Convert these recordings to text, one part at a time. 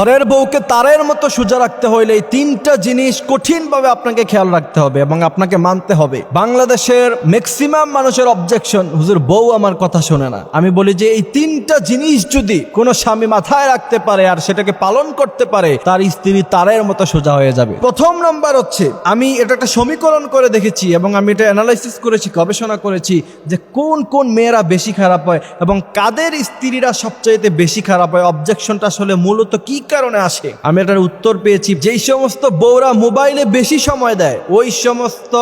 ঘরের বউকে তারের মতো সোজা রাখতে হইলে এই তিনটা জিনিস কঠিনভাবে আপনাকে খেয়াল রাখতে হবে এবং আপনাকে মানতে হবে। বাংলাদেশের ম্যাক্সিমাম মানুষের অবজেকশন হুজুর, বউ আমার কথা শোনে না। আমি বলি যে, এই তিনটা জিনিস যদি কোনো স্বামী মাথায় রাখতে পারে আর সেটাকে পালন করতে পারে, তার স্ত্রী তারের মতো সোজা হয়ে যাবে। প্রথম নাম্বার হচ্ছে, আমি এটা একটা সমীকরণ করে দেখেছি এবং আমি এটা অ্যানালাইসিস করেছি, গবেষণা করেছি যে কোন কোন মেয়েরা বেশি খারাপ হয় এবং কাদের স্ত্রীরা সবচাইতে বেশি খারাপ হয়। অবজেকশনটা আসলে মূলত কি কারণে আসে। আমি এটার উত্তর পেয়েছি। যেই সমস্ত বউরা মোবাইলে বেশি সময় দেয়, ওই সমস্ত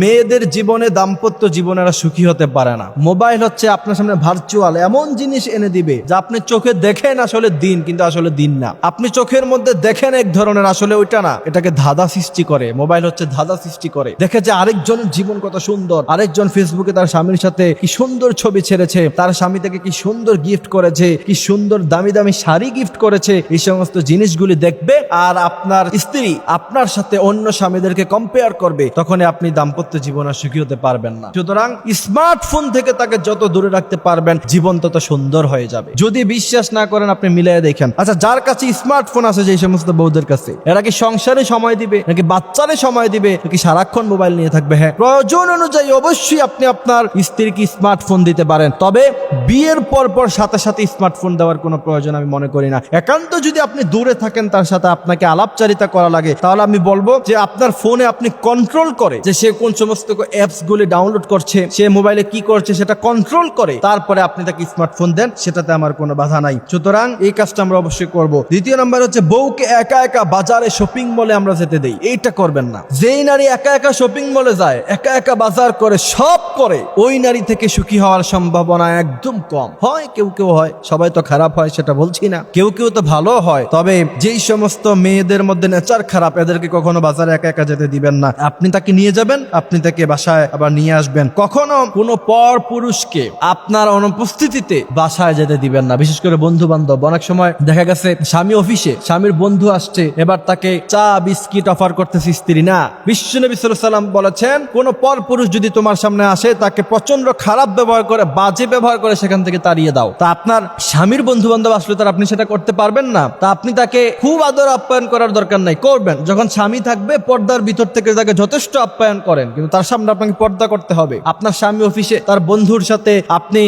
মেয়েদের জীবনে দাম্পত্য জীবনেরা সুখী হতে পারে না। মোবাইল হচ্ছে আপনার সামনে ভার্চুয়াল এমন জিনিস এনে দিবে যা আপনি চোখে দেখেন আসলে দিন, কিন্তু আসলে দিন না। আপনি চোখের মধ্যে দেখেন এক ধরনের, আসলে ওইটা না, এটাকে ধাঁধা সৃষ্টি করে। মোবাইল হচ্ছে ধাঁধা সৃষ্টি করে। দেখে যে আরেকজনের জীবন কত সুন্দর। আরেকজন ফেসবুকে তার স্বামীর সাথে কি সুন্দর ছবি ছেড়েছে, তার স্বামী থেকে কি সুন্দর গিফট করেছে, কি সুন্দর দামি দামি শাড়ি গিফট করেছে, এই সমস্ত জিনিসগুলি দেখবে আর আপনার স্ত্রী আপনার সাথে অন্য স্বামীদেরকে কম্পেয়ার করবে, তখনই আপনি দাম্পত্য জীবন আর সুখী হতে পারবেন না। সুতরাং স্মার্টফোন থেকে তাকে যত দূরে রাখতে পারবেন, জীবন তত সুন্দর হয়ে যাবে। যদি বিশ্বাস না করেন, আপনি মিলিয়ে দেখেন। আচ্ছা যার কাছে স্মার্টফোন আছে, যে সমস্ত বউদের কাছে, এরা কি সংসারে সময় দিবে, নাকি বাচ্চারে সময় দিবে, নাকি সারাক্ষণ মোবাইল নিয়ে থাকবে? হ্যাঁ প্রয়োজন অনুযায়ী অবশ্যই আপনি আপনার স্ত্রীকে স্মার্টফোন দিতে পারেন। তবে বিয়ের পর পর সাথে সাথে স্মার্টফোন দেওয়ার কোনো প্রয়োজন আমি মনে করি না। একান্ত যদি আপনি দূরে থাকেন, তার সাথে আপনাকে আলাপচারিতা করা লাগে। তাহলে আমি বলব যে আপনার ফোনে আপনি কন্ট্রোল করে যে সে কোন সমস্ত অ্যাপস গুলি ডাউনলোড করছে, সে মোবাইলে কি করছে সেটা কন্ট্রোল করে, তারপরে আপনি তাকে স্মার্টফোন দেন, সেটাতে আমার কোনো বাধা নাই। সুতরাং এই কাজটা আমরা অবশ্যই করব। দ্বিতীয় নাম্বার হচ্ছে বউকে একা একা বাজারে শপিং মলে আমরা যেতে দেই। এইটা করবেন না। যেই নারী একা একা শপিং মলে যায়, একা একা বাজার করে, সব করে, ওই নারী থেকে সুখী হওয়ার সম্ভাবনা একদম কম। হয় কেউ কেউ হয়, সবাই তো খারাপ হয়, সেটা বলছি না। কেউ কেউ তো ভালো হয় তবে যেই সমস্ত মেয়েদের মধ্যে নেচার খারাপ, এদেরকে কখনো বাজারে একা একা যেতে দিবেন না। আপনি তাকে নিয়ে যাবেন, আপনি তাকে বাসায় আবার নিয়ে আসবেন। কখনো কোনো পর পুরুষকে আপনার অনুপস্থিতিতে বাসায় যেতে দিবেন না। বিশেষ করে বন্ধু বান্ধব অনেক সময় দেখা গেছে, স্বামী অফিসে স্বামীর বন্ধু আসছে, এবার তাকে চা, বিস্কিট অফার করতেছে স্ত্রী। না বিশ্বনবী সাল্লাম বলেছেন, কোন পর পুরুষ যদি তোমার সামনে আসে, তাকে প্রচণ্ড খারাপ ব্যবহার করে, বাজে ব্যবহার করে সেখান থেকে তাড়িয়ে দাও। তা আপনার স্বামীর বন্ধু বান্ধব আসলে তার আপনি সেটা করতে পারবেন না। তা আপনি তাকে খুব আদর আপ্যায়ন করার দরকার নাই, করবেন। যখন স্বামী থাকবে, পর্দার ভিতর থেকে তাকে যথেষ্ট আপ্যায়ন করেন। কিন্তু তার সামনে আপনাকে পর্দা করতে হবে। আপনার স্বামী অফিসে তার বন্ধুর সাথে আপনি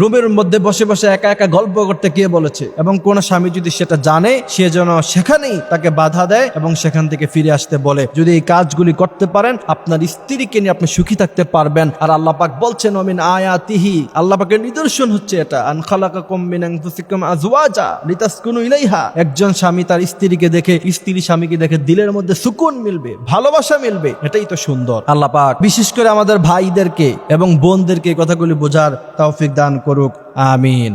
রুমের মধ্যে বসে বসে একা একা গল্প করতে কে বলেছে? এবং কোন স্বামী যদি সেটা জানে, সে যেন সেখানেই তাকে বাধা দেয় এবং সেখান থেকে ফিরে আসতে বলে। যদি এই কাজগুলি করতে পারেন, আপনার স্ত্রীকে নিয়ে আপনি সুখী থাকতে পারবেন। আর আল্লাহ পাক বলছেন অমিন আয়াতিহি আল্লাহ পাকের নিদর্শন হচ্ছে এটা। আন খালাকাকুম মিন আনফুসিকুম আজওয়াজা লিতাসকুনু ইলাইহা একজন স্বামী তার স্ত্রীকে দেখে, স্ত্রী স্বামীকে দেখে দিলের মধ্যে সুকুন মিলবে, ভালোবাসা মিলবে, এটাই তো সুন্দর। আল্লাহ পাক বিশেষ করে আমাদের ভাইদেরকে এবং বোনদেরকে কথাগুলি বোঝার তৌফিক দান করুক, আমিন।